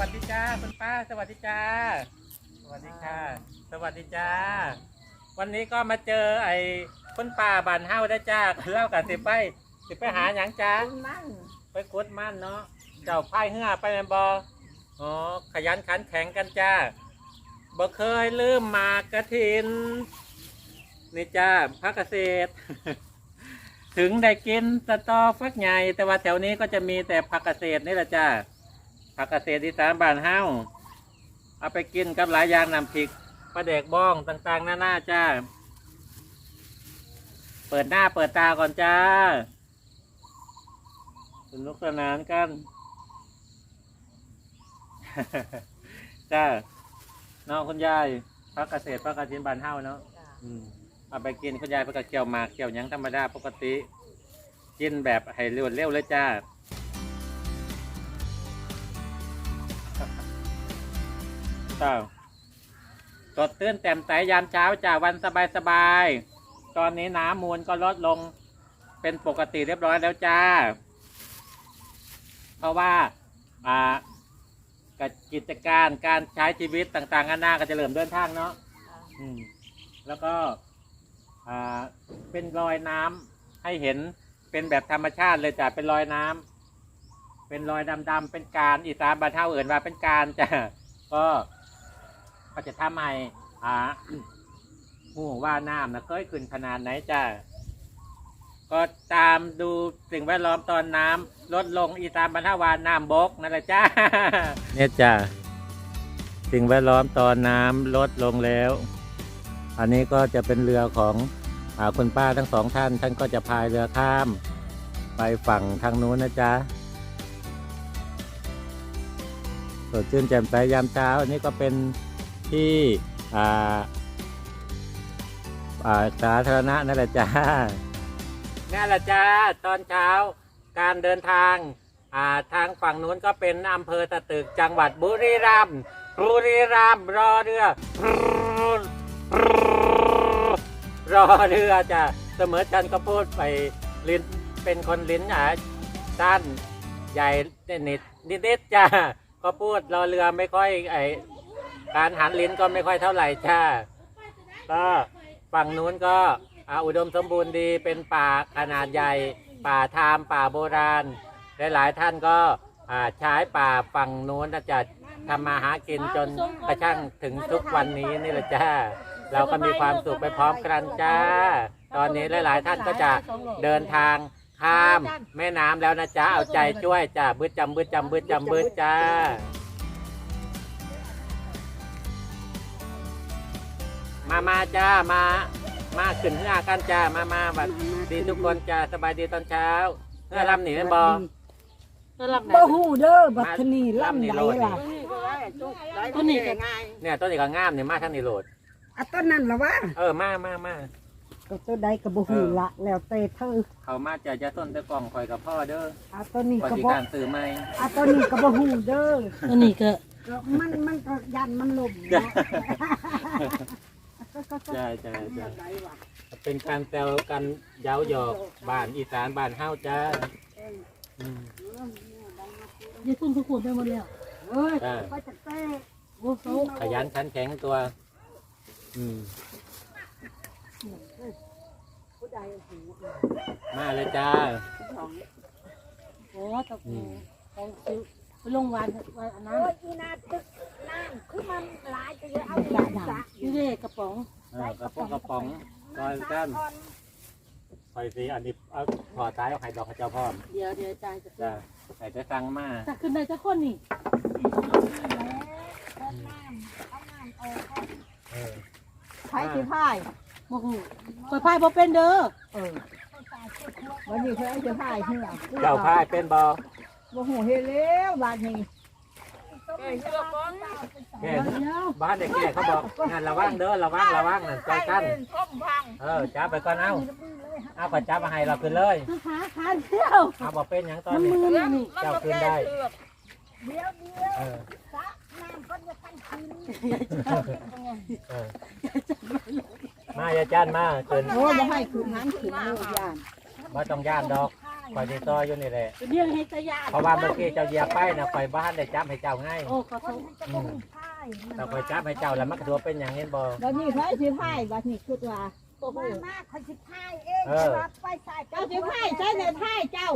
วัสดีจ้าคุณป้า สวัสดีจ้า สวัสดีค่ะ สวัสดีจ้า วันนี้ก็มาเจอไอ้คุณป้าบันเฮาได้จ้าเล่ากันสิไปสิไปหาหยังจ้าคุณมั่งไปคุดมั่นเนาะเจ้าไพายเหือไปแมนบออ๋อขยันขันแข็งกันจ้าบ่เคยลืมหมากกระถินนี่จ้าพักเกษตร ถึงได้กินสตอฟักใหญ่แต่ว่าแถวนี้ก็จะมีแต่ผักเกษตรนี่แหละจ้า ผักเกษตรอีสานบ้านเฮาเอาไปกินกับหลายอย่างน้ำพริกปลาแดกบ้องต่างๆหน้าๆจ้า เปิดหน้าเปิดตาก่อนจ้าสนุกสนานกัน จ้าน้องคุณยายพักเกษตรพักกระถินบานเฮ้าเนาะอืมเอาไปกินคุณยายพักกระเกี่ยวหมากเกี่ยวหยังธรรมดาปกติ กินแบบให้เร็วเร็วเลยจ้า จ้าสดตื้นแจ่มใสยามเช้าจ้าวันสบายสบายๆตอนนี้น้ำมูลก็ลดลงเป็นปกติเรียบร้อยแล้วจ้า เพราะว่าอ่ากับกิจการการใช้ชีวิตต่างๆนานาก็จะเริ่มเดินทางเนาะอืมแล้วก็อ่าเป็นรอยน้ำให้เห็นเป็นแบบธรรมชาติเลยจ้ะเป็นรอยน้ำเป็นรอยดำๆเป็นการอีสานบ้านเท่าเอื่นว่าเป็นการจ้ะก็ ก็จะทำให้อ่าหูว่าน้ำนะเคยขึ้นขนาดไหนจ้ะก็ตามดูสิ่งแวดล้อมตอนน้ำลดลงอีตามบรรทวานน้ำบกนั่นแหละจ้าเนี่ยจ้ะสิ่งแวดล้อมตอนน้ำลดลงแล้ว อันนี้ก็จะเป็นเรือของอคุณป้าทั้งสองท่าน ท่านก็จะพายเรือข้าม ไปฝั่งทางนู้นนะจ๊ะสดชื่นแจ่มใสยามเช้า อันนี้ก็เป็น ที่อ่าอ่าสาธารณะนั่นแหละจ้านี่นแหละจ้าตอนเช้าการเดินทางอ่าทางฝั่งนู้นก็เป็นอำเภอสตึกจังหวัดบุรีรัมย์บุรีรัมย์รอเรือ รอเรือจ้ะเสมอฉันก็พูดไปลิ้นเป็นคนลิ้นอะสั้นใหญ่นิดนิดนิดๆจ้าก็พูดรอเรือไม่ค่อยไอ การหันลิ้นก็ไม่ค่อยเท่าไหร่จ้าก็ฝั่งนู้นก็อุดมสมบูรณ์ดีเป็นป่าขนาดใหญ่ ป่าทามป่าโบราณหลายๆท่านก็ใช้ป่าฝั่งนู้นจะทำมาหากินจนกระทั่งถึงทุกวันนี้นี่แหละจ้าเราก็มีความสุขไปพร้อมกันจ้า ตอนนี้หลาย ๆ ท่านก็จะเดินทางข้ามแม่น้ำแล้วนะจ๊ะเอาใจช่วยจ้าบึดจำบึดจำบึดจำบึดจ้า มามาจ้ามา มาขึ้นเฮือกันจ้ามามาบัดดีทุกคนจ้าสบายดีตอนเช้าเฮือลำหนีแม่นบอบ่ฮู้เด้อบัดทีนี้ลำไหนล่ะตัวนี้ก็เนี่ยต้นนี้ก็งามเนี่ยมาทางนี้โหลด อะต้นนั้นล่ะวะเออมามามาก็ตัวใดก็บ่ฮู้ละแล้วแต่เธอเขามาจะจะต้นตะกล่องคอยกับพ่อเด้ออะตัวนี้ปก็ฏิบ่การสื่อไหมอะตัวนี้ก็บ่ฮู้เด้อตัวนี้ก็ ก็มันมันก็ยันมันล่มเนาะก็ก็ก็ ใช่ใช่ใช่เป็นการแซวกันเย้าหยอกบ้านอีสานบ้านเฮาจ้าอืมยายทุ่มทุกคนไปหมดแล้วเอ้ยจ้าก็จะเต้โอ้โหขยันขันแข็งตัว อืมผู้ใดหูมาเลยจ้าโอ้ตะกูไปซื้อ ไปลงวันวันอันนั้นโอ้ยอีนาตึกน้ำคือมันหลายจะเอาสะสะนี่เด้กระป๋องเออกระป๋องกระป๋องรอยกันคอยสีอันนี้เอาพอท้ายเอาไข่ดอกข้าเจ้าพร้อมเดี๋ยวเดี๋ยวจ่ายจะจ้าใส่จะสั่งมาจะขึ้นได้จะคนนี่เออใช้สิพายโอ้โหคอยพายบ่เป็นเด้อเออวันนี้เพิ่นจะพายเหือเจ้าพายเป็นบอ บ่ฮู้เฮ็ดแล้วบาดนี้แก่บ้านเด็กแก่เขาบอกงานระวังเด้อระวังระวังนั่นใจกันเออจับไปก่อนเอาเอาก็จับมาให้เราขึ้นเลยคือขาขาเที่ยวเอาบอกเป็นหยังตอนมันนี้มือนี่นี่เจ้าขึ้นได้เดี๋ยวเดี๋ยวเออสระน้ำก็จะตั้งคืนเออมาอย่าจ้านมาขึ้นโอ้บ่ให้คืนหันคืนโลกยานมาต้องย่านดอกพาย คอยติดต่ออยู่นี่แหละเรื่องให้ตะยาเพราะว่าเมื่อกี้เจ้าเหยียบไปนะคอยบ้านได้จับให้เจ้าง่ายโอ้ขอโทษอืมแต่คอยจับให้เจ้าแล้วมันก็ถือว่าเป็นอย่างนี้บ่บัดนี้ไผสิพายบัดนี้คิดว่าโอ้โหมามาคอยสิพายเองเออรับไปใส่เจ้าสิพายใช้ในพายเจ้า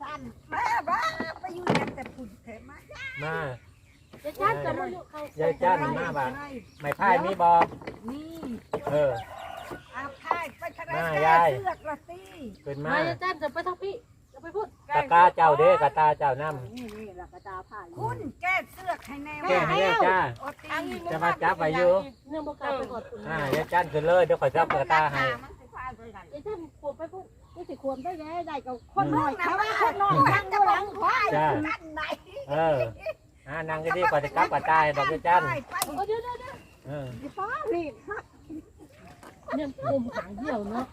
สั่นแม่บ้าไปอยู่ยังแต่ผุนเถอะมามาจะจ้าจะมาอยู่เขายายจ้านมาบ่าไม่พายมีบ่นี่เออเอาพาย ไปทะเลมาแก้ยายเสือกละตีขึ้นมามาจะจ้าจะไปทางพี่จะไปพูดตะกร้าเจ้าเด้กะตาเจ้านํนี่นี่ล่ะกระตาพายคุณแก้เสือกให้แน่แก้ให้ได้จ้า โอตีจะมาจับไว้อยู่เนื่องบอกกล่าวไปก่อนคุณอ่ายายจ้านขึ้นเลยเดี๋ยวขอยจับกระตาให้มันสิพายไปกันจะจ้าควรไปพูดนี่สิควรได้ได้ได้กับคนน้อยเขาว่าคนน้อยนั่งอยู่หลังควายจ้านั่นไหนเอออ่านั่งดีๆก่อนจะกลับกระตายดอกยายจ้านไปไปโอ้เดี๋ยวเดี๋ยวเดี๋ยวเออฟ้ารีดฮัก เนี่ยกลมหางเดี่ยวเนาะ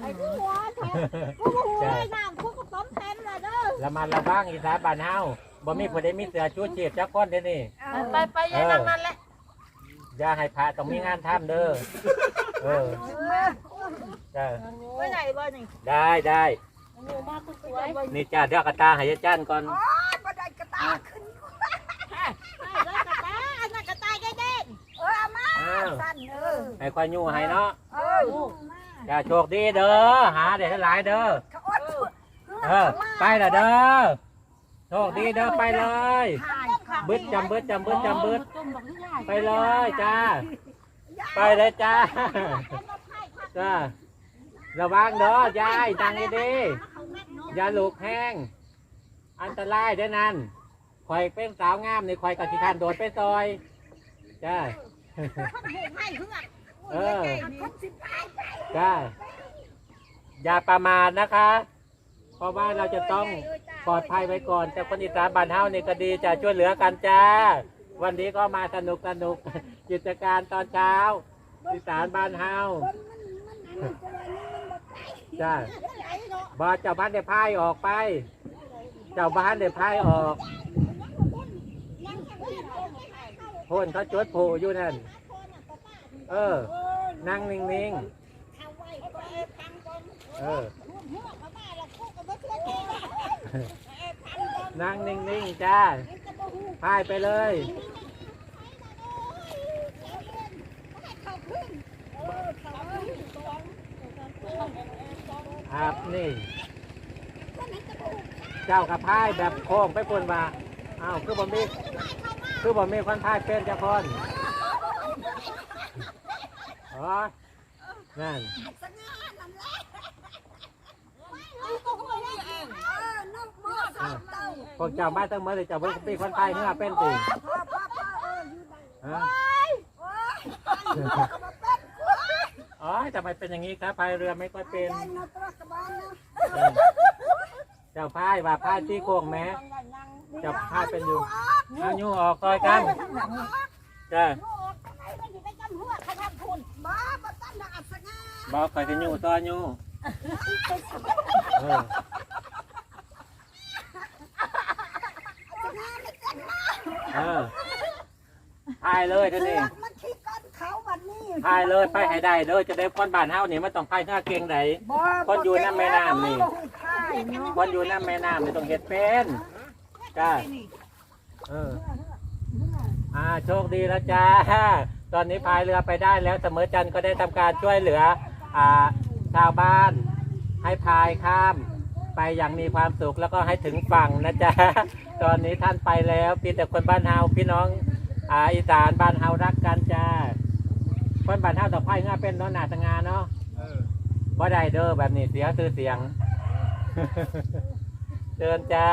ไอ้ผู้หัวแทนผู้หัวไอ้น้ำผู้ก็ต้มแทนล่ะเด้อแล้วมันระวังอีสานบ้านเฮาบ่มีผู้ใดมีเสื้อชูชีพจักคนเด้นี่ ไปไปยายนั่งนั่นแหละอย่าให้พระต้องมีงานทำเด้อ เออจ้าไปไหนบ่นี่ได้ได้อยู่มากคุณสวยนี่จ้าเดี๋ยวกระตาให้ยายจ้านก่อนโอ้ยบ่ได้กระตาขึ้น ไปแล้วกระตาอันนั้นกระตายแดงเออเอามาอ้าว สั่นเออ ให้ควายยู่ให้เนาะเออมาจ้าโชคดีเด้อหาได้หลายๆเด้อเขาอดเออไปละเด้อโชคดีเด้อไปเลยถ่ายค่ะบึดจำบึดจำบึดจำบึดจมดอกที่ใหญ่ไปเลยจ้า ไปเลยจ้าจ้าระวังเด้อยายดังดีๆอย่าลูกแห้ง อันตรายเด้อนั่นคอยเป็นสาวงามนี่คอยกับขี้คันโดดไปซอยจ้าเอ อจ้อย่าประมาทนะคะ เพราะว่าเราจะต้องปลอดภัยไว้ก่อนแต่คนอีสานบ้านเฮานี่ก็ดีจะช่วยเหลือกันจ้า วันนี้ก็มาสนุกสนุกกิจการตอนเช้าอีสานบ้านเฮาจ้าบอเจ้าบ้านได้พายออกไป เจ้าบ้านได้พายออกพ่นเขาจดโผอยู่นั่น เออ นั่งนิ่งๆ เออ นั่งนิ่งๆ จ้าพายไปเลยครับนี่ เจ้ากับพายแบบโค้งไปปนว่าอ้าว คือบ่มี คือบ่มีคนพายเป็นจ้าคน อ๋อนั่นพวกเจ้ามาตั้งเมื่อไรเจ้าบ่มีคนพายเนื้อเป็นติฮะอ๋อทำไมเป็นอย่างนี้ครับพายเรือไม่ค่อยเป็นเออเจ้าพายว่าพายที่โค้งแม้เจ้าพายเป็นอยู่เอาอยู่ออกซอยกันจ้า บอกคอยจะอยู่ซอยอยู่เออเออพายเลยเท่านี้มันขี้ก้อนเขาวันนี้พายเลยไปให้ได้เด้อจะได้คนบ้านเฮานี่มันต้องพายเนื้อเก่งไดบ่คนอยู่น้ำแม่น้ำนี่ บ่พายเนาะคนอยู่น้ำแม่น้ำนี่ต้องเฮ็ดเป็นจ้าเอออ่าโชคดีแล้วจ้า ตอนนี้พายเรือไปได้แล้วเสมอจันทร์ก็ได้ทำการช่วยเหลืออาชาวบ้านให้พายข้าม ไปอย่างมีความสุขแล้วก็ให้ถึงฝั่งนะจ๊ะ ตอนนี้ท่านไปแล้วเพียงแต่คนบ้านเฮาพี่น้องอาอีสานบ้านเฮารักกันจ้าคนบ้านเฮาต่อพายเงาเป็นเนาะหนาตางานเนาะบ่ได้เด้อแบบนี้เสียชื่อเสียงเชิญจ้า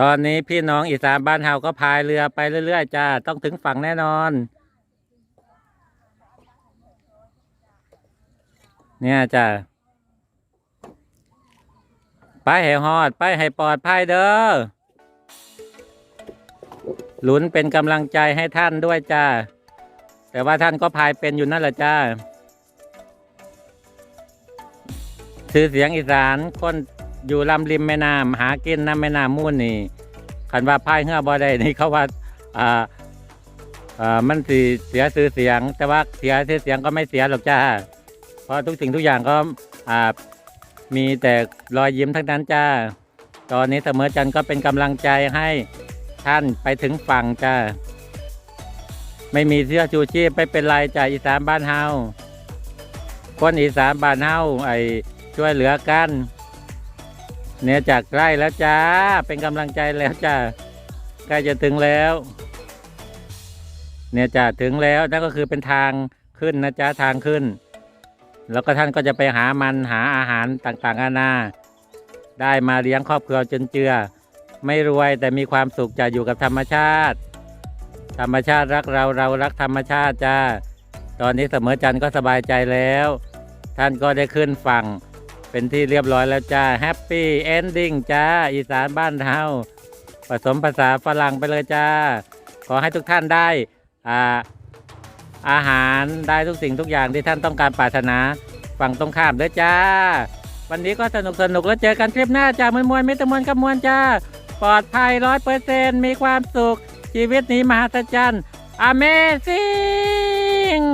ตอนนี้พี่น้องอีสานบ้านเฮาก็พายเรือไปเรื่อยๆจ้า ต้องถึงฝั่งแน่นอน เนี่ยจ้าไปให้ฮอด ไปให้ปลอดภัยเด้อลุ้นเป็นกำลังใจให้ท่านด้วยจ้า แต่ว่าท่านก็พายเป็นอยู่นั่นแหละจ้าชื่อเสียงอีสานคนอยู่ลำริมแม่น้ำหากินน้ำแม่น้ำมูลนี่คันว่าพายเหือบ่ได้นี่เขาว่าอ่าอ่ามันสิเสียชื่อเสียง แต่ว่าเสียชื่อเสียงก็ไม่เสียหรอกจ้า ราะทุกสิ่งทุกอย่างก็อ่ามีแต่รอยยิ้มทั้งนั้นจ้า ตอนนี้เสมอจันก็เป็นกำลังใจให้ท่านไปถึงฝั่งจ้า ไม่มีเสื้อชูชีพไม่เป็นไรจ้าอีสานบ้านเฮาคนอีสานบ้านเฮาไอ้ช่วยเหลือกัน เนี่ยจากใกล้แล้วจ้า เป็นกำลังใจแล้วจ้าใกล้จะถึงแล้ว เนี่ยจะถึงแล้วนั่นก็คือเป็นทางขึ้นนะจ๊ะทางขึ้น แล้วก็ท่านก็จะไปหามันหาอาหารต่างๆนานา ได้มาเลี้ยงครอบครัวจนเจือ ไม่รวยแต่มีความสุขจะอยู่กับธรรมชาติ ธรรมชาติรักเราเรารักธรรมชาติจ้า ตอนนี้เสมอจันก็สบายใจแล้ว ท่านก็ได้ขึ้นฝั่งเป็นที่เรียบร้อยแล้วจ้าแฮปปี้เอนดิ้งจ้าอีสานบ้านเฮาผสมภาษาฝรั่งไปเลยจ้า ขอให้ทุกท่านได้อ่า อาหารได้ทุกสิ่งทุกอย่างที่ท่านต้องการปรารถนาฝั่งตรงข้ามเด้อจ้า วันนี้ก็สนุกสนุกแล้วเจอกันคลิปหน้าจ้ามวลมวลไม่ตะมวลกับมวลจ้า ปลอดภัยร้อยเปอร์เซ็นมีความสุข ชีวิตนี้มหัศจรรย์ Amazing